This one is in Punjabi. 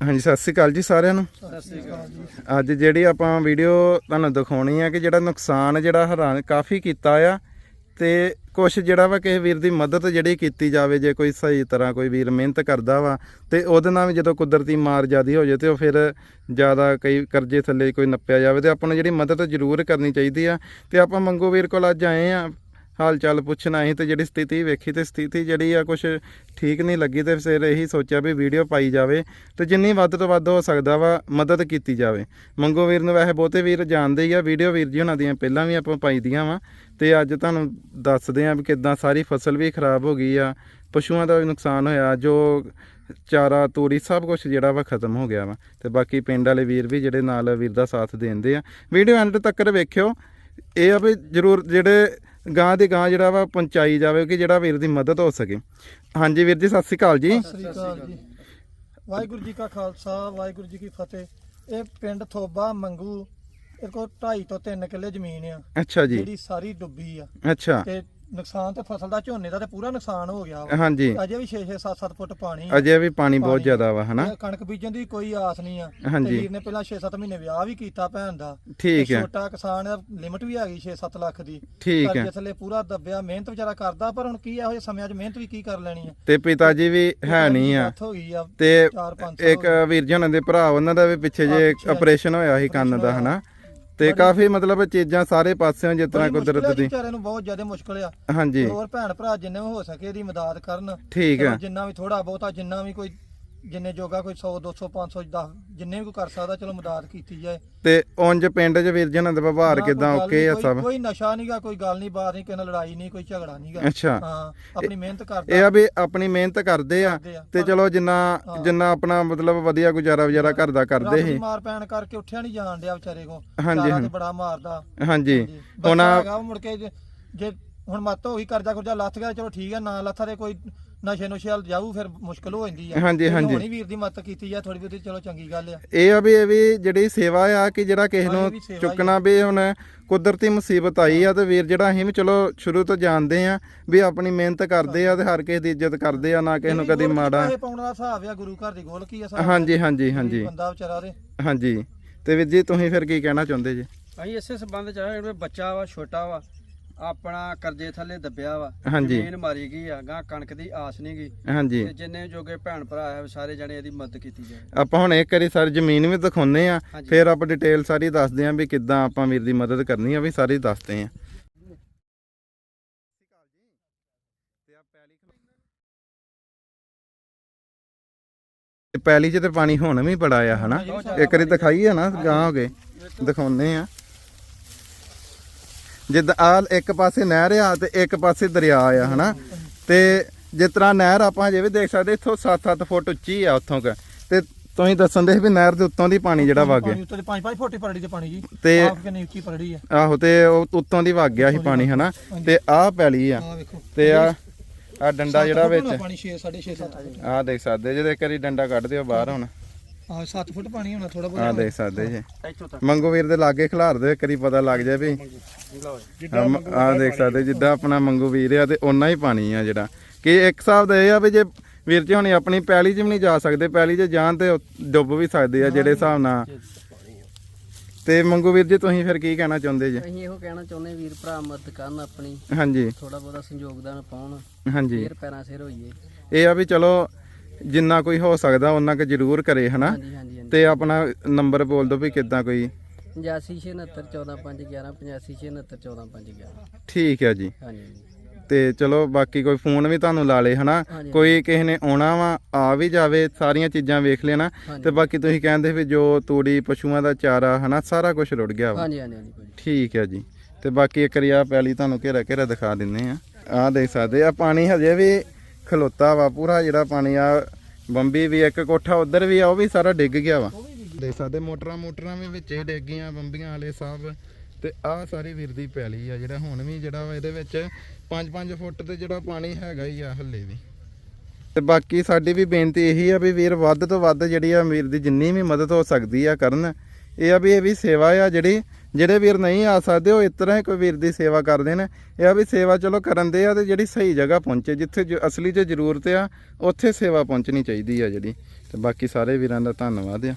ਹਾਂਜੀ ਸਤਿ ਸ੍ਰੀ ਅਕਾਲ ਜੀ ਸਾਰਿਆਂ ਨੂੰ। ਸਤਿ ਸ੍ਰੀ ਅਕਾਲ ਜੀ। ਅੱਜ ਜਿਹੜੀ ਆਪਾਂ ਵੀਡੀਓ ਤੁਹਾਨੂੰ ਦਿਖਾਉਣੀ ਆ ਕਿ ਜਿਹੜਾ ਨੁਕਸਾਨ ਜਿਹੜਾ ਹੈਰਾਨ ਕਾਫੀ ਕੀਤਾ ਆ ਤੇ ਕੁਝ ਜਿਹੜਾ ਵਾ ਕਿਸੇ ਵੀਰ ਦੀ ਮਦਦ ਜਿਹੜੀ ਕੀਤੀ ਜਾਵੇ ਜੇ ਕੋਈ ਸਹੀ ਤਰ੍ਹਾਂ ਕੋਈ ਵੀਰ ਮਿਹਨਤ ਕਰਦਾ ਵਾ ਤੇ ਉਹਦੇ ਨਾਲ ਵੀ ਜਦੋਂ ਕੁਦਰਤੀ ਮਾਰ ਜਿਆਦੀ ਹੋ ਜਾਏ ਤੇ ਉਹ ਫਿਰ ਜ਼ਿਆਦਾ ਕਈ ਕਰਜ਼ੇ ਥੱਲੇ ਕੋਈ ਨੱਪਿਆ ਜਾਵੇ ਤੇ ਆਪਾਂ ਨੂੰ ਜਿਹੜੀ ਮਦਦ ਜ਼ਰੂਰ ਕਰਨੀ ਚਾਹੀਦੀ ਆ। ਤੇ ਆਪਾਂ ਮੰਗੂ ਵੀਰ ਕੋਲ ਅੱਜ ਆਏ ਆ। ਹਾਲ ਚਾਲ ਪੁੱਛਣਾ ਸੀ ਤੇ ਜਿਹੜੀ ਸਥਿਤੀ ਵੇਖੀ ਤੇ ਸਥਿਤੀ ਜਿਹੜੀ ਆ ਕੁਝ ਠੀਕ ਨਹੀਂ ਲੱਗੀ ਤੇ ਫਿਰ ਇਹੀ ਸੋਚਿਆ ਵੀ ਵੀਡੀਓ ਪਾਈ ਜਾਵੇ ਤੇ ਜਿੰਨੀ ਵੱਧ ਤੋਂ ਵੱਧ ਹੋ ਸਕਦਾ ਵਾ ਮਦਦ ਕੀਤੀ ਜਾਵੇ। ਮੰਗੋ ਵੀਰ ਨੂੰ ਵੈਸੇ ਬਹੁਤੇ ਵੀਰ ਜਾਣਦੇ ਹੀ ਆ, ਵੀਡੀਓ ਵੀਰ ਜੀ ਉਹਨਾਂ ਦੀਆਂ ਪਹਿਲਾਂ ਵੀ ਆਪਾਂ ਪਾਈ ਦੀਆਂ ਵਾ ਤੇ ਅੱਜ ਤੁਹਾਨੂੰ ਦੱਸਦੇ ਆ ਵੀ ਕਿਦਾਂ ਸਾਰੀ ਫਸਲ ਵੀ ਖਰਾਬ ਹੋ ਗਈ ਆ, ਪਸ਼ੂਆਂ ਦਾ ਵੀ ਨੁਕਸਾਨ ਹੋਇਆ, ਜੋ ਚਾਰਾ, ਤੂੜੀ ਸਭ ਕੁਝ ਜਿਹੜਾ ਵਾ ਖਤਮ ਹੋ ਗਿਆ ਵਾ ਤੇ ਬਾਕੀ ਪਿੰਡ ਵਾਲੇ ਵੀਰ ਵੀ ਜਿਹੜੇ ਨਾਲ ਵੀਰ ਦਾ ਸਾਥ ਦੇਂਦੇ ਆ। ਵੀਡੀਓ ਐਂਡ ਤੱਕ ਵੇਖਿਓ, ਇਹ ਆ ਵੀ ਜਰੂਰ ਜਿਹੜੇ ਗਾਂ ਦੇ ਗਾਂ ਜਿਹੜਾ ਵਾ ਪਹੁੰਚਾਈ ਜਾਵੇ ਕਿ ਜਿਹੜਾ ਵੀਰ ਦੀ ਮਦਦ ਹੋ ਸਕੇ। ਹਾਂਜੀ ਵੀਰ ਜੀ ਸਤਿ ਸ੍ਰੀ ਅਕਾਲ ਜੀ। ਸਤਿ ਸ੍ਰੀ ਅਕਾਲ ਜੀ। ਵਾਹਿਗੁਰੂ ਜੀ ਕਾ ਖਾਲਸਾ ਵਾਹਿਗੁਰੂ ਜੀ ਕੀ ਫਤਿਹ। ਇਹ ਪਿੰਡ ਥੋਬਾ ਮੰਗੂ ਇਹ ਕੋ 2.5 ਤੋਂ 3 ਕਿੱਲੇ ਜ਼ਮੀਨ ਆ। ਅੱਛਾ ਜੀ। ਜਿਹੜੀ ਸਾਰੀ ਡੁੱਬੀ ਆ। ਅੱਛਾ। ਤੇ ਨੁਕਸਾਨ ਤੇ ਫਸਲ ਦਾ ਝੋਨੇ ਦਾ ਤੇ ਪੂਰਾ ਨੁਕਸਾਨ ਹੋ ਗਿਆ ਵਾ। ਹਾਂਜੀ। ਅਜੇ ਵੀ 6-6 7-7 ਫੁੱਟ ਪਾਣੀ ਆ। ਅਜੇ ਵੀ ਪਾਣੀ ਬਹੁਤ। ਜ਼ਿਆਦਾ ਵਾ ਹਨਾ? ਤੇ ਕਣਕ ਬੀਜਣ ਦੀ ਕੋਈ ਆਸ ਨਹੀਂ ਆ। ਹਾਂਜੀ। ਤੇ ਵੀਰ ਨੇ ਪਹਿਲਾਂ 6-7 ਮਹੀਨੇ ਵਿਆਹ ਵੀ ਕੀਤਾ ਭੈਣ ਦਾ। ਠੀਕ ਤੇ ਹੈ ਛੋਟਾ ਕਿਸਾਨ ਲਿਮਟ ਵੀ ਹੈਗੀ 6-7 ਲੱਖ ਦੀ। ਠੀਕ ਹੈ ਕਰਜ਼ੇ ਥੱਲੇ ਪੂਰਾ ਦੱਬਿਆ ਮਿਹਨਤ ਵਿਚਾਰਾ ਕਰਦਾ ਪਰ ਹੁਣ ਕੀ ਇਹੋ ਜਿਹੇ ਸਮਿਆਂ 'ਚ ਮਿਹਨਤ ਵੀ ਕੀ ਕਰ ਲੈਣੀ ਆ? ਤੇ ਪਿਤਾ ਜੀ ਵੀ ਹੈ ਨਹੀਂ ਆ। ਡੈਥ ਹੋ ਗਈ ਆ ਤੇ 4-5 ਇੱਕ ਵੀਰ ਜੀ ਉਹਨਾਂ ਦੇ ਭਰਾ ਉਹਨਾਂ ਦਾ ਵੀ ਪਿੱਛੇ ਜੇ ਆਪਰੇਸ਼ਨ ਹੋਇਆ ਸੀ ਕੰਨ ਦਾ ਹਨਾ? ਤੇ ਕਾਫੀ ਮਤਲਬ ਚੀਜ਼ਾਂ ਸਾਰੇ ਪਾਸਿਓਂ ਜਿਸ ਤਰ੍ਹਾਂ ਕੁਦਰਤ ਦੀ। ਵਿਚਾਰੇ ਨੂੰ ਬਹੁਤ ਜ਼ਿਆਦਾ ਮੁਸ਼ਕਲ ਆ। ਹਾਂਜੀ। ਹੋਰ ਭੈਣ ਭਰਾ ਜਿੰਨੇ ਹੋ ਸਕੇ ਇਹਦੀ ਮਦਦ ਕਰਨ। ਠੀਕ ਹੈ ਜਿੰਨਾ ਵੀ ਥੋੜਾ ਬਹੁਤਾ ਜਿੰਨਾ ਵੀ ਕੋਈ ਜਿੰਨੇ ਜੋਗਾ ਕੋਈ 100 200 500 10 ਜਿੰਨੇ ਵੀ ਕੋਈ ਕਰ ਸਕਦਾ ਚਲੋ ਮਦਦ ਕੀਤੀ ਜਾਏ। ਤੇ ਉਂਝ ਪਿੰਡ 'ਚ ਵੀਰ ਜੀ ਉਹਨਾਂ ਦੇ ਵਿਵਹਾਰ ਨਾ ਕੋਈ ਕਿਦਾਂ? ਗੱਲ ਓਕੇ ਆ ਕੋਈ- ਸਭ? ਕੋਈ ਨਸ਼ਾ ਨਹੀਂਗਾ ਕੋਈ ਗੱਲ ਨਹੀਂ ਬਾਤ ਨਹੀਂ ਕਿਸੇ ਨਾਲ ਲੜਾਈ ਨਹੀਂ ਕੋਈ ਝਗੜਾ ਨਹੀਂਗਾ ਅੱਛਾ। ਹਾਂ ਆਪਣੀ ਮਿਹਨਤ ਇਹ ਕਰਦਾ ਆ ਵੀ ਆਪਣੀ ਮਿਹਨਤ ਕਰਦੇ ਆ ਕਰਦੇ ਆ। ਤੇ ਚਲੋ ਜਿੰਨਾ ਹਾਂ। ਜਿੰਨਾ ਆਪਣਾ ਮਤਲਬ ਵਧੀਆ ਗੁਜ਼ਾਰਾ ਵਜ਼ਾਰਾ ਘਰ ਦਾ ਕਰਦੇ ਰੱਬ ਦੀ ਸੀ। ਮਾਰ ਪੈਣ ਕਰਕੇ ਉੱਠਿਆ ਨਹੀਂ ਜਾਣ ਡਿਆ ਵਿਚਾਰੇ ਕੋ ਹਾਂਜੀ, ਚਾਰਾ ਹਾਂਜੀ। ਬੜਾ ਮਾਰਦਾ। ਹਾਂਜੀ। ਹਾਂਜੀ। ਹੁਣ ਬੱਚਾ ਹੈਗਾ ਉਹ ਮੁੜ ਕੇ ਜੇ- ਜੇ ਹੁਣ ਮੱਤ ਹੋ ਗਈ ਕਰਜ਼ਾ ਕੁਰਜ਼ਾ ਲੱਥ ਗਿਆ ਚਲੋ ਠੀਕ ਹੈ ਨਾ ਲੱਥਾ ਤੇ ਕੋਈ ਨਸ਼ੇ ਨੁਸ਼ੇ ਵੱਲ ਜਾਊ ਫਿਰ ਮੁਸ਼ਕਲ ਹੋ ਜਾਂਦੀ ਆ। ਹਾਂਜੀ, ਹਾਂਜੀ। ਹੁਣੀ ਵੀਰ ਦੀ ਮਦਦ ਕੀਤੀ ਆ ਥੋੜੀ ਬਹੁਤੀ ਚਲੋ ਚੰਗੀ ਗੱਲ ਆ। ਇਹ ਆ ਵੀ ਇਹ ਵੀ ਜਿਹੜੀ ਸੇਵਾ ਆ ਕਿ ਜਿਹੜਾ ਕਿਸੇ ਹਾਂ, ਨੂੰ ਇਹ ਵੀ ਸੇਵਾ ਹੀ ਚੁੱਕਣਾ ਵੀ ਹੁਣ ਕੁਦਰਤੀ ਮੁਸੀਬਤ ਆਈ ਆ ਤੇ ਵੀਰ ਜਿਹੜਾ ਅਸੀਂ ਵੀ ਚਲੋ ਸ਼ੁਰੂ ਤੋਂ ਜਾਣਦੇ ਆ ਵੀ ਆਪਣੀ ਮਿਹਨਤ ਕਰਦੇ ਆ ਤੇ ਹਰ ਕਿਸੇ ਦੀ ਇੱਜ਼ਤ ਕਰਦੇ ਆ ਨਾ ਕਿਸੇ ਨੂੰ ਕਦੀ ਮਾੜਾ। ਇਹ ਪਾਉਣ ਦਾ ਹਿਸਾਬ ਆ ਗੁਰੂ ਘਰ ਦੀ ਗੋਲ ਕੀ ਆ ਹਿਸਾਬ ਹਾਂਜੀ ਹਾਂਜੀ ਹਾਂਜੀ। ਬੰਦਾ ਵਿਚਾਰਾ ਦੇ ਹਾਂਜੀ। ਤੇ ਵੀਰ ਜੀ ਤੁਸੀਂ ਫਿਰ ਕੀ ਕਹਿਣਾ ਚਾਹੁੰਦੇ ਜੀ? ਅਸੀਂ ਇਸੇ ਸੰਬੰਧ ਚ ਆ ਜਿਹੜਾ ਬੱਚਾ ਵਾ ਛੋਟਾ ਵਾ ਆਪਣਾ ਕਰਜ਼ੇ ਥੱਲੇ ਦੱਬਿਆ ਵਾ ਹਾਂਜੀ। ਜ਼ਮੀਨ ਮਾਰੀ ਗਈ ਆ ਗਾਂ ਕਣਕ ਦੀ ਆਸ ਨਹੀਂ ਗਈ। ਹਾਂਜੀ। ਤੇ ਜਿੰਨੇ ਜੋਗੇ ਭੈਣ ਭਰਾ ਆ ਸਾਰੇ ਜਣੇ ਇਹਦੀ ਮਦਦ ਕੀਤੀ ਜਾਏ ਆਪਾਂ ਹੁਣ ਇੱਕ ਵਾਰੀ ਸਾਰੀ ਜ਼ਮੀਨ ਵੀ ਦਿਖਾਉਨੇ ਆ। ਫਿਰ ਆਪਾਂ ਡਿਟੇਲ ਸਾਰੀ ਦੱਸਦੇ ਆ ਵੀ ਕਿੱਦਾਂ ਆਪਾਂ ਵੀਰ ਦੀ ਮਦਦ ਕਰਨੀ ਆ ਵੀ ਸਾਰੀ ਦੱਸਦੇ ਆ। ਪੈਲੀ 'ਚ ਤੇ ਪਾਣੀ ਹੁਣ ਵੀ ਬੜਾ ਆ ਹਨਾ? ਇੱਕ ਵਾਰੀ ਦਿਖਾਈਏ ਨਾ ਗਾਂ ਹੋ ਗਏ ਦਿਖਾਉਨੇ ਆ। ਜਿੱਦਾਂ ਆ ਇੱਕ ਪਾਸੇ ਨਹਿਰ ਆ ਤੇ ਇੱਕ ਪਾਸੇ ਦਰਿਆ ਆ ਹਨਾ? ਤੇ ਜਿਸ ਤਰ੍ਹਾਂ ਨਹਿਰ ਆਪਾਂ ਹਜੇ ਵੀ ਦੇਖ ਸਕਦੇ ਇੱਥੋਂ 7-7 ਫੁੱਟ ਉੱਚੀ ਆ ਉੱਥੋਂ ਕ। ਤੇ ਤੁਸੀਂ ਦੱਸਣ ਦੇ ਵੀ ਨਹਿਰ ਦੇ ਉੱਤੋਂ ਦੀ ਪਾਣੀ ਜਿਹੜਾ ਵਗ ਗਿਆ। ਉੱਤੇ 5-5 ਫੁੱਟ ਪਰੜੀ ਤੇ ਪਾਣੀ ਜੀ। ਤੇ ਆਪ ਕਿੰਨੀ ਉੱਚੀ ਪਰੜੀ ਆ। ਆਹੋ ਤੇ ਉਹ ਉੱਤੋਂ ਦੀ ਵਗ ਗਿਆ ਸੀ ਪਾਣੀ ਹਨਾ? ਤੇ ਆਹ ਪੈਲੀ ਆ। ਆ ਤੇ ਆ ਆ ਡੰਡਾ ਜਿਹੜਾ ਵਿੱਚ ਪਾਣੀ 6 6.5 7 ਫੁੱਟ। ਆਹ ਦੇਖ ਸਕਦੇ ਜੇ ਇੱਕ ਵਾਰੀ ਡੰਡਾ ਕੱਢ ਦਿਓ ਬਾਹਰ ਹੁਣ। ਆ 7 ਫੁੱਟ ਪਾਣੀ ਹੋਣਾ ਥੋੜਾ ਬਹੁਤ ਦੇਖ ਸਕਦੇ ਜੀ। ਇੱਥੋਂ ਤੱਕ। ਮੰਗੋ ਵੀਰ ਦੇ ਲਾਗੇ ਖਿਲਾਰ ਦਿਓ ਇੱਕ ਵਾਰੀ ਪਤਾ ਲੱਗ ਜਾਏ ਵੀ। ਆ ਦੇਖ ਸਕਦੇ ਜਿੱਦਾਂ ਆਪਣਾ ਮੰਗੂ ਵੀਰ ਆ ਤੇ ਓਨਾ ਹੀ ਪਾਣੀ ਆ ਜਿਹੜਾ। ਕਿ ਇੱਕ ਹਿਸਾਬ ਦਾ ਇਹ ਆ ਵੀ ਜੇ ਵੀਰ ਜੀ ਹੁਣੇ ਆਪਣੀ ਪੈਲੀ 'ਚ ਵੀ ਨਹੀਂ ਜਾ ਸਕਦੇ ਪੈਲੀ 'ਚ ਜਾਣ ਤੇ ਡੁੱਬ ਵੀ ਸਕਦੇ ਆ ਜਿਹੜੇ ਹਿਸਾਬ ਨਾਲ। ਤੇ ਮੰਗੂ ਵੀਰ ਜੀ ਤੁਸੀਂ ਫਿਰ ਕੀ ਕਹਿਣਾ ਚਾਹੁੰਦੇ ਜੀ? ਅਸੀਂ ਇਹੋ ਕਹਿਣਾ ਚਾਹੁੰਦੇ ਵੀਰ ਭਰਾ ਮਦਦ ਕਰਨ ਆਪਣੀ। ਹਾਂਜੀ। ਥੋੜਾ ਬਹੁਤਾ ਸੰਯੋਗਦਾਨ ਪਾਉਣ। ਹਾਂਜੀ। ਫੇਰ ਪੈਰਾਂ ਸਿਰ ਹੋਈਏ। ਇਹ ਆ ਵੀ ਚਲੋ ਜਿੰਨਾ ਕੋਈ ਹੋ ਸਕਦਾ ਉਹਨਾਂ ਕੁ ਜ਼ਰੂਰ ਕਰੇ ਹਨਾ? ਹਾਂਜੀ ਹਾਂਜੀ ਹਾਂਜੀ। ਤੇ ਆਪਣਾ ਨੰਬਰ ਬੋਲ ਦਿਓ ਵੀ ਕਿੱਦਾਂ ਕੋਈ। 8576145511 ਠੀਕ ਹੈ ਜੀ। ਹਾਂਜੀ ਤੇ ਚਲੋ ਬਾਕੀ ਕੋਈ ਫੋਨ ਵੀ ਤੁਹਾਨੂੰ ਲਾ ਲੇ ਹਨਾ? ਹਾਂਜੀ। ਕੋਈ ਕਿਸੇ ਨੇ ਆਉਣਾ ਵਾ ਆ ਵੀ ਜਾਵੇ ਸਾਰੀਆਂ ਚੀਜ਼ਾਂ ਵੇਖ ਲੈਣਾ ਹਾਂਜੀ। ਤੇ ਬਾਕੀ ਤੁਸੀਂ ਕਹਿੰਦੇ ਵੀ ਜੋ ਤੂੜੀ ਪਸ਼ੂਆਂ ਦਾ ਚਾਰਾ ਹਨਾ ਸਾਰਾ ਕੁਝ ਰੁੜ ਗਿਆ ਵਾ। ਹਾਂਜੀ ਹਾਂਜੀ ਹਾਂਜੀ ਠੀਕ ਹੈ ਜੀ। ਤੇ ਬਾਕੀ ਇੱਕ ਵਾਰੀ ਆ ਪੈਲੀ ਤੁਹਾਨੂੰ ਘੇਰਾ ਘੇਰਾ ਦਿਖਾ ਦਿੰਨੇ ਆ। ਆ ਦੇਖ ਸਕਦੇ ਆ ਪਾਣੀ ਹਜੇ ਵੀ ਖਲੋਤਾ ਵਾ ਪੂਰਾ ਜਿਹੜਾ ਪਾਣੀ ਆ ਬੰਬੀ ਵੀ ਇੱਕ ਕੋਠਾ ਉਧਰ ਵੀ ਆ ਉਹ ਵੀ ਸਾਰਾ ਡਿੱਗ ਗਿਆ ਵਾ। ਦੇਖ ਸਕਦੇ ਮੋਟਰਾਂ ਮੋਟਰਾਂ ਵੀ ਵਿੱਚੇ ਡਿੱਗ ਗਈਆਂ ਬੰਬੀਆਂ ਵਾਲੇ ਸਭ ਤੇ ਆ ਸਾਰੀ ਵੀਰ ਦੀ ਪੈਲੀ ਆ ਜਿਹੜਾ ਹੁਣ ਵੀ ਜਿਹੜਾ ਇਹਦੇ ਵਿੱਚ 5-5 ਫੁੱਟ ਤੇ ਜਿਹੜਾ ਪਾਣੀ ਹੈਗਾ ਹੀ ਆ ਹੱਲੇ ਵੀ। ਤੇ ਬਾਕੀ ਸਾਡੀ ਵੀ ਬੇਨਤੀ ਇਹੀ ਆ ਵੀ ਵੀਰ ਵੱਧ ਤੋਂ ਵੱਧ ਜਿਹੜੀ ਆ ਵੀਰ ਦੀ ਜਿੰਨੀ ਵੀ ਮਦਦ ਹੋ ਸਕਦੀ ਆ ਕਰਨ ਇਹ ਆ ਵੀ ਇਹ ਵੀ ਸੇਵਾ ਆ ਜਿਹੜੀ ਜਿਹੜੇ ਵੀਰ ਨਹੀਂ ਆ ਸਕਦੇ, ਉਹ ਇਸ ਤਰ੍ਹਾਂ ਹੀ ਕੋਈ ਵੀਰ ਦੀ ਸੇਵਾ ਕਰਦੇ ਨੇ। ਇਹ ਆ ਵੀ ਸੇਵਾ ਚਲੋ ਕਰਨ ਦੇ ਆ ਤੇ ਜਿਹੜੀ ਸਹੀ ਜਗ੍ਹਾ ਪਹੁੰਚੇ, ਜਿੱਥੇ ਜ- ਅਸਲੀ 'ਚ ਜ਼ਰੂਰਤ ਆ, ਉੱਥੇ ਸੇਵਾ ਪਹੁੰਚਣੀ ਚਾਹੀਦੀ ਆ ਜਿਹੜੀ। ਤੇ ਬਾਕੀ ਸਾਰੇ ਵੀਰਾਂ ਦਾ ਧੰਨਵਾਦ ਆ।